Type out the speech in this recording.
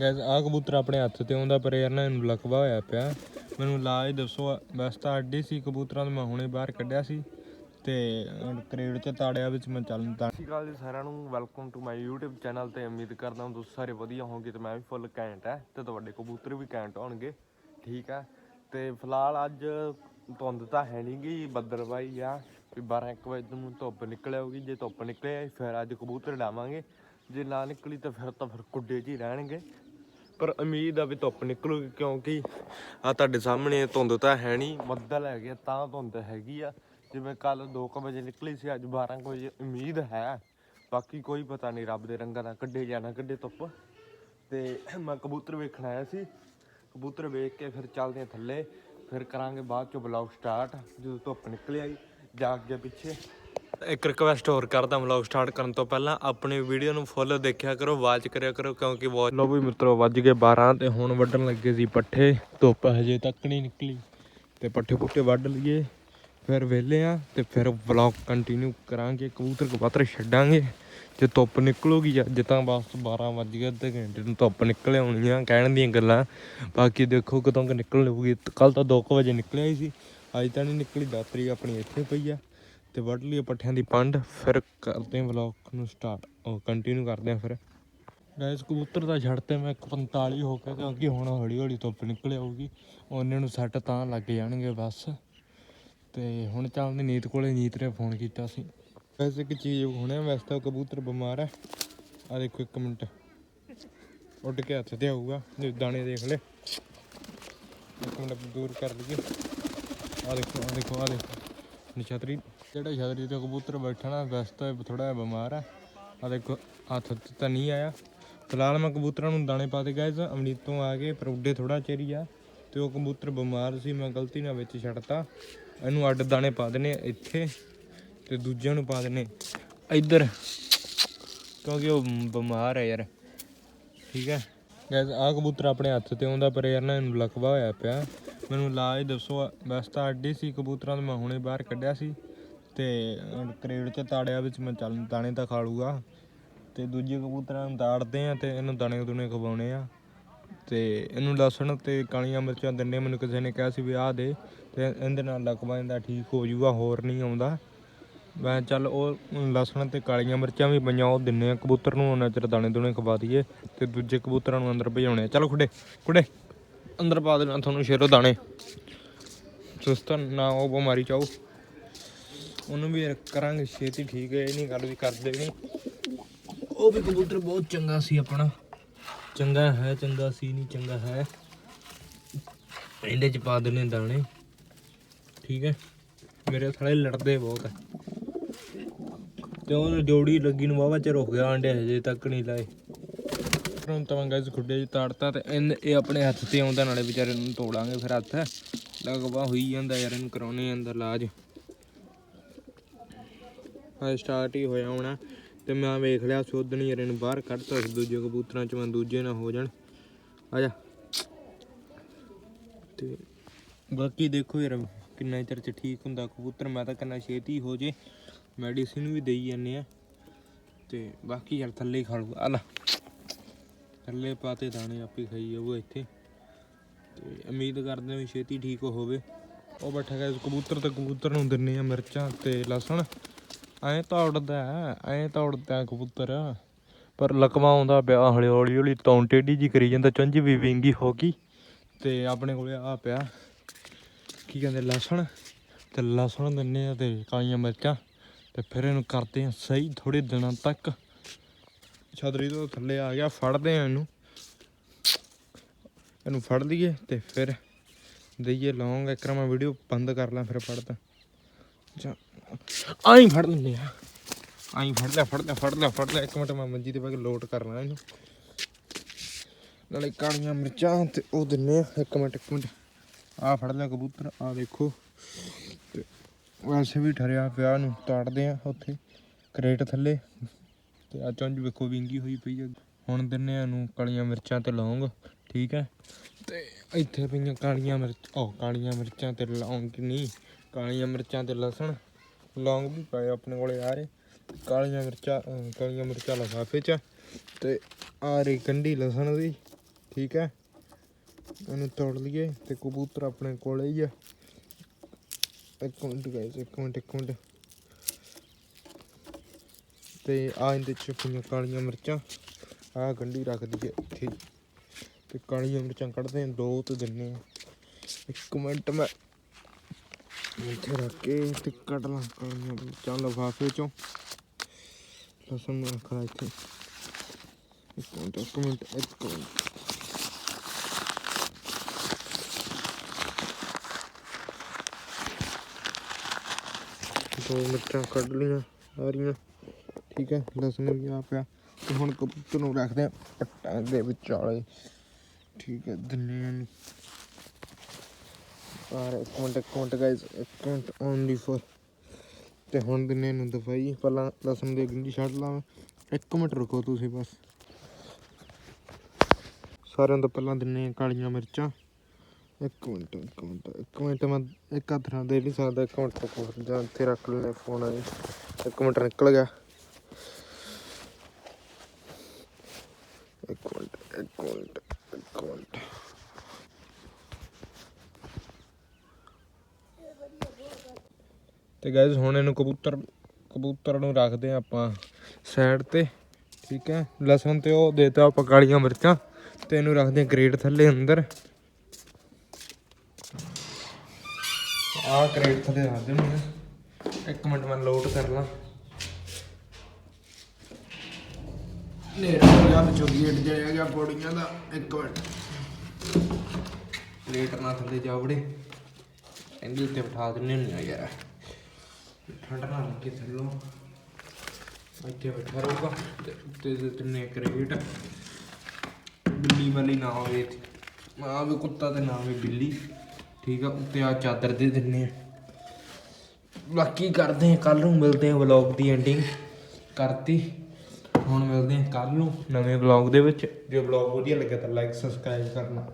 Gas ਆ ਕਬੂਤਰ ਆਪਣੇ ਹੱਥ ਤੇ ਆਉਂਦਾ, ਪਰ ਯਾਰ ਨਾ ਇਹਨੂੰ ਲਕਵਾ ਹੋਇਆ ਪਿਆ। ਮੈਨੂੰ ਲਾਜ ਦੱਸੋ। ਬਸ ਤਾਂ ਅੱਡੇ ਸੀ ਕਬੂਤਰਾਂ ਨੂੰ, ਮੈਂ ਹੁਣੇ ਬਾਹਰ ਕੱਢਿਆ ਸੀ ਤੇ ਕਰੇਡ ਚ ਤਾੜਿਆ ਵਿੱਚ ਮੈਂ ਚੱਲਣ ਤਾਂ ਸਤਿ ਸ਼੍ਰੀ ਅਕਾਲ ਜੀ ਸਾਰਿਆਂ ਨੂੰ। Welcome to my YouTube channel ਤੇ ਉਮੀਦ ਕਰਦਾ ਹਾਂ ਤੁਸੀਂ ਸਾਰੇ ਵਧੀਆ ਹੋਵੋਗੇ ਤੇ ਮੈਂ ਵੀ ਫੁੱਲ ਕੈਂਟ ਹੈ ਤੇ ਤੁਹਾਡੇ ਕਬੂਤਰ ਵੀ ਕੈਂਟ ਹੋਣਗੇ। ਠੀਕ ਹੈ। ਤੇ ਫਿਲਹਾਲ ਅੱਜ ਧੁੰਦ ਤਾਂ ਹੈ ਨਹੀਂ ਗੀ ਬੱਦਲਵਾਈ ਆ ਵੀ 12 1 ਵਜੇ ਨੂੰ ਧੁੱਪ ਨਿਕਲ ਆਊਗੀ। ਜੇ ਧੁੱਪ ਨਿਕਲੇ ਫਿਰ ਅੱਜ ਕਬੂਤਰ ਲਾਵਾਂਗੇ ਜੇ ਨਾ ਨਿਕਲੀ ਤਾਂ ਫਿਰ ਤਾਂ ਫਿਰ ਕੁੱਡੇ 'ਚ ਹੀ ਰਹਿਣਗੇ। ਪਰ ਉਮੀਦ ਆ ਵੀ ਧੁੱਪ ਨਿਕਲੂਗੀ ਕਿਉਂਕਿ ਆ ਤੁਹਾਡੇ ਸਾਹਮਣੇ ਧੁੰਦ ਤਾਂ ਹੈ ਨਹੀਂ ਬੱਦਲ ਹੈਗੇ ਆ, ਤਾਂ ਧੁੰਦ ਹੈਗੀ ਆ। ਜਿਵੇਂ ਕੱਲ 2 ਵਜੇ ਨਿਕਲੀ ਸੀ ਅੱਜ 12 ਕੁ ਵਜੇ ਉਮੀਦ ਹੈ। ਬਾਕੀ ਕੋਈ ਪਤਾ ਨਹੀਂ ਰੱਬ ਦੇ ਰੰਗਾਂ ਦਾ ਕੱਢੇ ਜਾਣਾ ਕੱਢੇ ਧੁੱਪ। ਤੇ ਮੈਂ ਕਬੂਤਰ ਵੇਖਣ ਆਇਆ ਸੀ। ਕਬੂਤਰ ਵੇਖ ਕੇ ਫਿਰ ਚੱਲਦੇ ਹਾਂ ਥੱਲੇ। ਫਿਰ ਕਰਾਂਗੇ ਬਾਅਦ ਚੋਂ ਬਲੌਗ ਸਟਾਰਟ ਜਦੋਂ ਧੁੱਪ ਨਿਕਲ ਆਈ ਜਾ ਅੱਗੇ ਪਿੱਛੇ। ਇੱਕ ਰਿਕਵੈਸਟ ਹੋਰ ਕਰਦਾ ਵਲੌਗ ਸਟਾਰਟ ਕਰਨ ਤੋਂ ਪਹਿਲਾਂ, ਆਪਣੀ ਵੀਡੀਓ ਨੂੰ ਫੁੱਲ ਦੇਖਿਆ ਕਰੋ ਵਾਚ ਕਰਿਆ ਕਰੋ, ਕਿਉਂਕਿ ਵਾਚ ਲੋ ਵੀ ਮਿੱਤਰੋ, ਵੱਜ ਗਏ 12 ਤੇ ਹੁਣ ਵੱਢਣ ਲੱਗੇ ਸੀ ਪੱਠੇ, ਧੁੱਪ ਹਜੇ ਤੱਕ ਨਹੀਂ ਨਿਕਲੀ। ਤੇ ਪੱਠੇ ਪੁੱਠੇ ਵੱਢ ਲਈਏ, ਫਿਰ ਵਿਹਲੇ ਆ, ਤੇ ਫਿਰ ਵਲੌਗ ਕੰਟੀਨਿਊ ਕਰਾਂਗੇ, ਕਬੂਤਰ ਕਬੂਤਰ ਛੱਡਾਂਗੇ। ਜੇ ਧੁੱਪ ਨਿਕਲੂਗੀ ਅੱਜ ਤਾਂ ਬਸ 12 ਵੱਜ ਗਏ, ਅੱਧੇ ਘੰਟੇ ਨੂੰ ਧੁੱਪ ਨਿਕਲ ਆਉਣੀ ਆ ਕਹਿਣ ਦੀਆਂ ਗੱਲਾਂ। ਬਾਕੀ ਦੇਖੋ ਕਦੋਂ ਕਿ ਨਿਕਲ ਲਊਗੀ। ਕੱਲ ਤਾਂ 2 ਵਜੇ ਨਿਕਲਿਆ ਹੀ ਸੀ, ਅੱਜ ਤਾਂ ਨਹੀਂ ਨਿਕਲੀ ਦਾਤਰੀ ਆਪਣੀ ਇੱਥੇ ਪਈ ਆ। ਤੇ ਵੱਢ ਲਈਏ ਪੱਠਿਆਂ ਦੀ ਪੰਡ, ਫਿਰ ਕਰਦੇ ਹਾਂ ਵਲੌਗ ਨੂੰ ਸਟਾਰਟ ਉਹ ਕੰਟੀਨਿਊ ਕਰਦੇ ਹਾਂ ਫਿਰ। ਗਾਇਸ ਕਬੂਤਰ ਦਾ ਛੱਡਤੇ ਮੈਂ 145 ਹੋ ਕੇ ਕਿਉਂਕਿ ਹੁਣ ਹੌਲੀ ਹੌਲੀ ਧੁੱਪ ਨਿਕਲ ਆਊਗੀ। ਉਹਨੇ ਨੂੰ ਸੱਟ ਤਾਂ ਲੱਗ ਜਾਣਗੇ ਬਸ। ਤੇ ਹੁਣ ਚੱਲਦੇ ਨੀਤ ਕੋਲੇ, ਨੀਤ ਨੇ ਫੋਨ ਕੀਤਾ ਸੀ। ਵੈਸੇ ਇੱਕ ਚੀਜ਼ ਹੁਣੇ ਵੈਸੇ ਤਾਂ ਕਬੂਤਰ ਬਿਮਾਰ ਹੈ ਆ ਦੇਖੋ ਇੱਕ ਮਿੰਟ। ਉੱਡ ਕੇ ਹੱਥ ਤੇ ਆਊਗਾ, ਜੇ ਦਾਣੇ ਦੇਖ ਲੈ। ਇੱਕ ਮਿੰਟ ਦੂਰ ਕਰ ਲਈਏ। ਆ ਦੇਖੋ ਆ ਦੇਖੋ ਆ ਦੇਖੋ। ਨਛਤਰੀ। ਜਿਹੜਾ ਛਤਰੀ ਤੇ ਕਬੂਤਰ ਬੈਠਾ ਨਾ, ਵੈਸੇ ਤਾਂ ਥੋੜਾ ਜਿਹਾ ਬਿਮਾਰ ਆ। ਆ ਦੇਖੋ, ਹੱਥ ਤੇ ਤਾਂ ਨਹੀਂ ਆਇਆ। ਫਿਲਹਾਲ ਮੈਂ ਕਬੂਤਰਾਂ ਨੂੰ ਦਾਣੇ ਪਾ ਦੇ ਗਏ ਅਮਨੀਤ ਤੋਂ ਆ ਕੇ ਪਰ ਉੱਡੇ ਥੋੜਾ ਚਿਰ ਆ ਤੇ ਉਹ ਕਬੂਤਰ ਬਿਮਾਰ ਸੀ, ਮੈਂ ਗਲਤੀ ਨਾਲ ਵਿੱਚ ਛੱਡਤਾ। ਇਹਨੂੰ ਅੱਡ ਦਾਣੇ ਪਾ ਦੇਣੇ ਇੱਥੇ ਤੇ ਦੂਜਿਆਂ ਨੂੰ ਪਾ ਦੇਣੇ ਇੱਧਰ, ਕਿਉਂਕਿ ਉਹ ਬਿਮਾਰ ਹੈ ਯਾਰ। ਠੀਕ ਹੈ ਗੈਸ ਆ ਕਬੂਤਰ ਆਪਣੇ ਹੱਥ ਤੇ ਆਉਂਦਾ, ਪਰ ਯਾਰ ਨਾ ਇਹਨੂੰ ਲਕਵਾ ਹੋਇਆ ਪਿਆ। ਮੈਨੂੰ ਲਾਜ ਦੱਸੋ ਬਸ ਤਾਂ ਅੱਡੇ ਸੀ ਕਬੂਤਰਾਂ ਨੂੰ ਮੈਂ ਹੁਣੇ ਬਾਹਰ ਕੱਢਿਆ ਸੀ। ਤੇ ਕਰੇੜ ਚ ਤਾੜਿਆ ਵਿੱਚ ਮੈਂ ਚੱਲ ਦਾਣੇ ਤਾਂ ਖਾ ਲੂਗਾ। ਤੇ ਦੂਜੇ ਕਬੂਤਰਾਂ ਨੂੰ ਤਾੜਦੇ ਆ ਤੇ ਇਹਨੂੰ ਦਾਣੇ ਦੁਣੇ ਖਵਾਉਣੇ ਆ। ਤੇ ਇਹਨੂੰ ਲਸਣ ਤੇ ਕਾਲੀਆਂ ਮਿਰਚਾਂ ਦਿੰਨੇ ਮੈਨੂੰ ਕਿਸੇ ਨੇ ਕਿਹਾ ਸੀ ਵੀ ਆਹ ਦੇ, ਤੇ ਇਹਦੇ ਨਾਲ ਲਕਵਾ ਜਾਂਦਾ ਠੀਕ ਹੋ ਜੂਗਾ, ਹੋਰ ਨਹੀਂ ਆਉਂਦਾ। ਮੈਂ ਚੱਲ ਉਹ ਲਸਣ ਤੇ ਕਾਲੀਆਂ ਮਿਰਚਾਂ ਵੀ ਪਈਆਂ, ਉਹ ਦਿੰਨੇ ਆ। ਕਬੂਤਰ ਨੂੰ ਉਹਨਾਂ ਚਿਰ ਦਾਣੇ ਦੁਣੇ ਖਵਾ ਦਈਏ ਤੇ ਦੂਜੇ ਕਬੂਤਰਾਂ ਨੂੰ ਅੰਦਰ ਭਜਾਉਣੇ ਆ। ਚਲੋ ਖੁੱਡੇ ਖੁੱਡੇ, ਅੰਦਰ ਪਾ ਦੇਣਾ ਤੁਹਾਨੂੰ ਸ਼ੇਰੋ ਦਾਣੇ। ਸੁਸਤ ਨਾ ਉਹ ਬਿਮਾਰੀ ਚਾਓ ਉਹਨੂੰ ਵੀ ਕਰਾਂਗੇ ਛੇਤੀ ਠੀਕ ਹੈ ਇਹ ਨਹੀਂ ਗੱਲ ਵੀ ਕਰਦੇ ਨਹੀਂ ਉਹ ਵੀ ਕਬੂਤਰ ਬਹੁਤ ਚੰਗਾ ਸੀ ਆਪਣਾ। ਚੰਗਾ ਹੈ ਚੰਗਾ ਸੀ ਨਹੀਂ ਚੰਗਾ ਹੈ। ਇਹਦੇ ਚ ਪਾ ਦੇਣੇ ਦਾਣੇ। ਠੀਕ ਹੈ? ਮੇਰੇ ਥਾਲੇ ਲੜਦੇ ਬਹੁਤ ਹੈ ਤੇ ਉਹ ਜੋੜੀ ਲੱਗੀ ਨੂੰ ਵਾਵਾ ਚਿਰ ਹੋ ਗਿਆ ਆਂਡੇ ਹਜੇ ਤੱਕ ਨਹੀਂ ਲਾਏ। ਹੁਣ ਤਾਂ ਗਾਇਸ ਖੁੱਡੇ 'ਚ ਤਾੜਤਾ ਤੇ ਇਹ ਆਪਣੇ ਹੱਥ ਤੇ ਆਉਂਦਾ ਨਾਲੇ ਵਿਚਾਰੇ ਨੂੰ ਤੋੜਾਂਗੇ ਫਿਰ ਹੱਥ। ਲਗਵਾ ਹੋਈ ਜਾਂਦਾ ਯਾਰ ਇਹਨੂੰ ਕਰਾਉਣੇ ਅੰਦਰ ਇਲਾਜ। ਹਾਂ ਸਟਾਰਟ ਹੀ ਹੋਇਆ ਹੋਣਾ। ਤੇ ਮੈਂ ਵੇਖ ਲਿਆ ਸੋਧਣ ਯਾਰ ਇਹਨੂੰ ਬਾਹਰ ਕੱਢਤਾ ਸੀ, ਦੂਜੇ ਕਬੂਤਰਾਂ ਚ ਮੈਂ ਦੂਜੇ ਨਾ ਹੋ ਜਾਣ। ਆ ਜਾ। ਤੇ ਬਾਕੀ ਦੇਖੋ ਯਾਰ, ਕਿੰਨਾ ਚਿਰ ਚ ਠੀਕ ਹੁੰਦਾ ਕਬੂਤਰ, ਮੈਂ ਤਾਂ ਕਿੰਨਾ ਛੇਤੀ ਹੋ ਜੇ। ਮੈਡੀਸਿਨ ਵੀ ਦੇਈ ਜਾਂਦੇ ਆ। ਤੇ ਬਾਕੀ ਯਾਰ ਥੱਲੇ ਹੀ ਖਾ ਲੂਗਾ ਆ ਲੈ। ਥੱਲੇ ਪਾਤੇ ਦਾਣੇ ਆਪੇ ਖਾਈ ਜਾਊਗਾ ਇੱਥੇ। ਤੇ ਉਮੀਦ ਕਰਦੇ ਹਾਂ ਵੀ ਛੇਤੀ ਠੀਕ ਹੋਵੇ। ਉਹ ਬੈਠਾ ਗਿਆ ਕਬੂਤਰ ਤੇ ਕਬੂਤਰ ਨੂੰ ਦਿੰਨੇ ਆ ਮਿਰਚਾਂ ਤੇ ਲਸਣ। ਐਂ ਤਾਂ ਉੜਦਾ ਐਂ ਤਾਂ ਉੜਦਾ ਕਬੂਤਰ। ਪਰ ਲਕਵਾ ਆਉਂਦਾ ਪਿਆ, ਹੌਲੀ ਹੌਲੀ ਹੌਲੀ ਤੌਂ ਟੇਢੀ ਜੀ ਕਰੀ ਜਾਂਦਾ, ਚੁੰਝ ਵੀ ਵਿੰਗੀ ਹੋ ਗਈ। ਤੇ ਆਪਣੇ ਕੋਲੇ ਆ ਪਿਆ, ਕੀ ਕਹਿੰਦੇ, ਲਸਣ। ਤੇ ਲਸਣ ਦਿੰਨੇ ਆ ਤੇ ਕਾਲੀਆਂ ਮਿਰਚਾਂ। ਤੇ ਫਿਰ ਇਹਨੂੰ ਕਰਦੇ ਆ ਸਹੀ ਥੋੜੇ ਦਿਨਾਂ ਤੱਕ। ਛਤਰੀ ਤੋਂ ਥੱਲੇ ਆ ਗਿਆ, ਫੜਦੇ ਆ ਇਹਨੂੰ। ਇਹਨੂੰ ਫੜ ਲਈਏ ਤੇ ਫਿਰ ਦਈਏ ਲੌਂਗ। ਇੱਕ ਵਾਰ ਮੈਂ ਵੀਡੀਓ ਬੰਦ ਕਰ ਲਾਂ ਫਿਰ ਫੜਦਾ। ਅੱਛਾ ਆਈ ਫੜ ਲੈਂਦੇ ਆ। ਆਈ ਫੜ ਲੈ ਫੜ ਲੈ ਫੜ ਲੈ ਫੜ ਲੈ। ਇੱਕ ਮਿੰਟ ਮੈਂ ਮੰਜੀ ਤੇ ਪਾ ਕੇ ਲੋਡ ਕਰਨਾ ਇਹਨੂੰ। ਨਾਲੇ ਕਾਲੀਆਂ ਮਿਰਚਾਂ ਤੇ ਉਹ ਦਿੰਨੇ ਆ। ਇੱਕ ਮਿੰਟ ਇੱਕ ਮਿੰਟ। ਆ ਫੜ ਲਿਆ ਕਬੂਤਰ ਆ ਦੇਖੋ। ਤੇ ਵੈਸੇ ਵੀ ਠਰਿਆ ਪਿਆ ਨੂੰ ਤਾੜਦੇ ਆ ਉੱਥੇ, ਕਰੇਟ ਥੱਲੇ। ਤੇ ਆ ਚੁੰਝ ਵੇਖੋ ਵਿੰਗੀ ਹੋਈ ਪਈ ਆ। ਹੁਣ ਦਿੰਨੇ ਆ ਨੂੰ ਕਾਲੀਆਂ ਮਿਰਚਾਂ ਤੇ ਲੌਂਗ, ਠੀਕ ਹੈ? ਤੇ ਇੱਥੇ ਪਈਆਂ ਕਾਲੀਆਂ ਮਿਰਚ, ਉਹ ਕਾਲੀਆਂ ਮਿਰਚਾਂ ਤੇ ਲੌਂਗ ਨਹੀਂ? ਕਾਲੀਆਂ ਮਿਰਚਾਂ ਤੇ ਲਸਣ, ਲੌਂਗ ਵੀ ਪਾਇਆ ਆਪਣੇ ਕੋਲੇ ਆ ਰਹੇ। ਕਾਲੀਆਂ ਮਿਰਚਾਂ ਕਾਲੀਆਂ ਮਿਰਚਾਂ ਲਫਾਫੇ ਚ ਤੇ ਆ ਰਹੀ ਕੰਢੀ ਲਸਣ ਦੀ, ਠੀਕ ਹੈ। ਇਹਨੂੰ ਤੋੜ ਲਈਏ ਤੇ ਕਬੂਤਰ ਆਪਣੇ ਕੋਲੇ ਹੀ ਆ। ਇੱਕ ਮਿੰਟ ਗਾਇਸ ਇੱਕ ਮਿੰਟ ਇੱਕ ਮਿੰਟ। ਤੇ ਆ ਇਹਦੇ ਚ ਪਈਆਂ ਕਾਲੀਆਂ ਮਿਰਚਾਂ, ਆ ਗੰਢੀ ਰੱਖ ਦਈਏ ਇੱਥੇ। ਹੀ। ਤੇ ਕਾਲੀਆਂ ਮਿਰਚਾਂ ਕੱਢਦੇ ਦੋ ਤੇ ਦਿੰਨੇ ਆ ਇੱਕ ਮਿੰਟ ਮੈਂ ਇੱਥੇ ਰੱਖ ਕੇ ਤੇ ਕੱਢ ਲਾਂ ਕਾਲੀਆਂ ਮਿਰਚਾਂ ਲਫਾਫੇ ਚੋਂ। ਲਸਣ ਨੂੰ ਰੱਖਣਾ ਇੱਥੇ। ਇੱਕ ਮਿੰਟ ਇੱਕ ਮਿੰਟ ਇੱਕ ਮਿੰਟ। ਦੋ ਮਿਰਚਾਂ ਕੱਢ ਲਈਆਂ ਸਾਰੀਆਂ। ਠੀਕ ਹੈ ਲਸਣ ਵੀ ਆ ਪਿਆ। ਤੇ ਹੁਣ ਕਬੂਤਰ ਨੂੰ ਰੱਖਦੇ ਆ ਪੱਟਾਂ ਦੇ ਵਿਚਾਲੇ ਠੀਕ ਹੈ ਦੁਨੀਆ ਨੂੰ ਪਰ ਇੱਕ ਮਿੰਟ ਇੱਕ ਮਿੰਟ ਗਾਇਸ ਇੱਕ ਮਿੰਟ ਓਨਲੀ ਫॉर ਤੇ ਹੁਣ ਦਿਨੇ ਨੂੰ ਦਵਾਈ ਪਹਿਲਾਂ ਲਸਣ ਦੀ ਗੰਢੀ ਛੱਡ ਲਾਵਾਂ ਇੱਕ ਮਿੰਟ ਰੁਕੋ ਤੁਸੀਂ ਬਸ। ਸਾਰਿਆਂ ਤੋਂ ਪਹਿਲਾਂ ਦਿਨੇ ਕਾਲੀਆਂ ਮਿਰਚਾਂ। ਇੱਕ ਮਿੰਟ ਇੱਕ ਮਿੰਟ ਇੱਕ ਮਿੰਟ ਮੈਂ ਇੱਕ ਹੱਥ ਨਾਲ ਦੇ ਨਹੀਂ ਸਕਦਾ। ਇੱਕ ਮਿੰਟ ਰੁਕੋ, ਜਾਂ ਇੱਥੇ ਰੱਖ ਲੈਣੇ ਫੋਨ ਆ ਇੱਕ ਮਿੰਟ ਨਿਕਲ ਗਿਆ। ਇੱਕ ਮਿੰਟ ਇੱਕ ਮਿੰਟ ਇੱਕ ਮਿੰਟ। ਤੇ ਗਾਇਜ਼ ਹੁਣ ਇਹਨੂੰ ਕਬੂਤਰ ਕਬੂਤਰ ਨੂੰ ਰੱਖਦੇ ਆ ਆਪਾਂ ਸਾਈਡ ਤੇ, ਠੀਕ ਹੈ? ਲਸਣ ਤੇ ਉਹ ਦੇਤਾ ਆਪਾਂ ਕਾਲੀਆਂ ਮਿਰਚਾਂ ਤੇ ਇਹਨੂੰ ਰੱਖਦੇ ਆ ਗ੍ਰੇਟ ਥੱਲੇ ਅੰਦਰ। ਆਹ ਗ੍ਰੇਟ ਥੱਲੇ ਰੱਖ ਦਿੰਦੇ ਇੱਕ ਮਿੰਟ ਮੈਂ ਲੋਡ ਕਰ ਲਾਂ। ਨੇੜੇ ਹੋ ਗਿਆ ਵਿੱਚੋਂ ਗੇਟ ਜਾਇਆ ਗਿਆ ਪੌੜੀਆਂ ਦਾ, ਇੱਕ ਮਿੰਟ। ਪਲੇਟ ਨਾਲ ਥੱਲੇ ਜਾ ਵੜੇ ਇਹਦੇ ਉੱਤੇ ਬਿਠਾ ਦਿੰਨੇ ਹੁੰਦੇ ਆ ਯਾਰ। ਠੰਡ ਨਾ ਲੱਗੇ ਥੱਲੋਂ ਇੱਥੇ ਬੈਠਾ ਰਹੂਗਾ ਤੇ ਉੱਤੇ ਦੇ ਤਿੰਨੇ ਕਰੇਟ। ਬਿੱਲੀ ਵਾਲੀ ਨਾ ਹੋਵੇ ਨਾ ਵੀ ਕੁੱਤਾ ਤੇ ਨਾ ਵੀ ਬਿੱਲੀ। ਠੀਕ ਆ, ਉੱਤੇ ਆ ਚਾਦਰ ਦੇ ਦਿੰਨੇ ਆ। ਬਾਕੀ ਕਰਦੇ ਆ ਕੱਲ ਨੂੰ, ਮਿਲਦੇ ਆ ਵਲੌਗ ਦੀ ਐਂਡਿੰਗ ਕਰਤੀ। ਹੁਣ ਮਿਲਦੇ ਆ ਕੱਲ ਨੂੰ ਨਵੇਂ ਵਲੌਗ ਦੇ ਵਿੱਚ। ਜੇ ਵਲੌਗ ਵਧੀਆ ਲੱਗਿਆ ਤਾਂ ਲਾਈਕ ਸਬਸਕ੍ਰਾਈਬ ਕਰਨਾ।